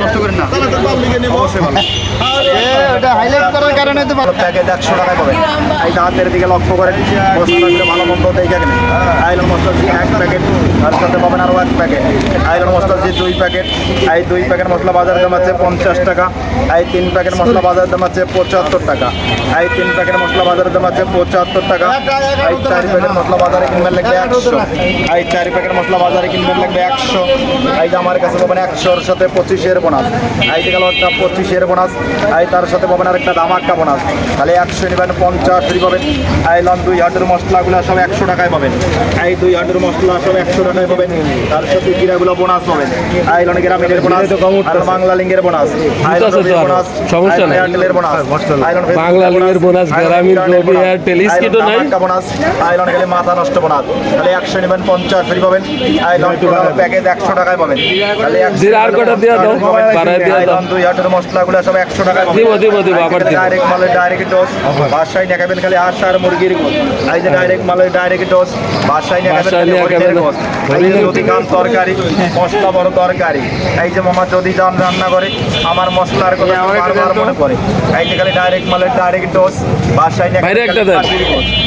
নষ্ট করেন না। তাহলে তো পাবলিকে নেব। অবশ্যই ভালো। ওটা হাইলাইট করার কারণে তো প্যাকেট একশো টাকা করে এই হাতের দিকে লক্ষ্য করেন মশলাগুলো ভালো মন্দ দেখে কেন আইলন মশলা এক প্যাকেট তার সাথে পাবেন আরও এক প্যাকেট আইলন মশলা জি দুই প্যাকেট, এই দুই প্যাকেট মশলা বাজারের দাম আছে পঞ্চাশ টাকা, এই তিন প্যাকেট মশলা বাজার দাম আছে পঁচাত্তর টাকা, এই তিন প্যাকেট মশলা বাজারের দাম আছে পঁচাত্তর টাকা, এই চার প্যাকেট মশলা বাজারে কিনবেন লাগবে একশো, এই চার প্যাকেট মশলা বাজারে কিনবেন লাগবে একশো, এই যে আমার কাছে পাবেন একশোর সাথে পঁচিশের বোনাস, এই যে গেল একটা পঁচিশের বোনাস, এই তার সাথে পাবেন আরেকটা দামাক্কা বোনাস, তাহলে একশো নেবেন, পঞ্চাশ পাবেন, এই লন দুই হাটের মশলাগুলো সব একশো টাকায় পাবেন, এই দুই হাটের মশলা সব একশো টাকায় পাবেন, তার সাথে জিরাগুলো বোনাস পাবেন। এই লন গ্রামীণের বোনাস আর বাংলা লিঙ্গের বোনাস এই লন আছে তো আরও। বোনাস সমস্যা নাই। এয়ারটেলের বোনাস এই লন বাংলা লিঙ্গের বোনাস, গ্রামীণ রবি, এয়ারটেল, স্কিটও নাই। বোনাস আইলন গেলে মাথা নষ্ট বোনাস তাহলে একশো নেবেন পঞ্চাশ ফ্রি পাবেন আইলন প্যাকেজ একশো টাকায় পাবেন তাহলে জিরা আর কটা দিয়া দাও, বাড়ায় দিয়া দাও। আইলন দুই হাটের মশলাগুলো সব একশো টাকায় দিব, দিব, দিব, আবার দিব। ডাইরেক্ট মালের ডাইরেক্ট ডোজ বাসায় নিয়ে খালি আশা আর মুরগির এই যে ডাইরেক্ট মালের ডাইরেক্ট ডোজ বাসায় নিয়ে খালি হরিণের গোস এই যে খান তরকারি মশলা বড় তরকারি। এই যে মামা যদি যান রান্না করে আমার মশলার কথা বারবার মনে পড়ে। এই যে খালি ডাইরেক্ট মালের ডাইরেক্ট ডোজ বাসায় একটা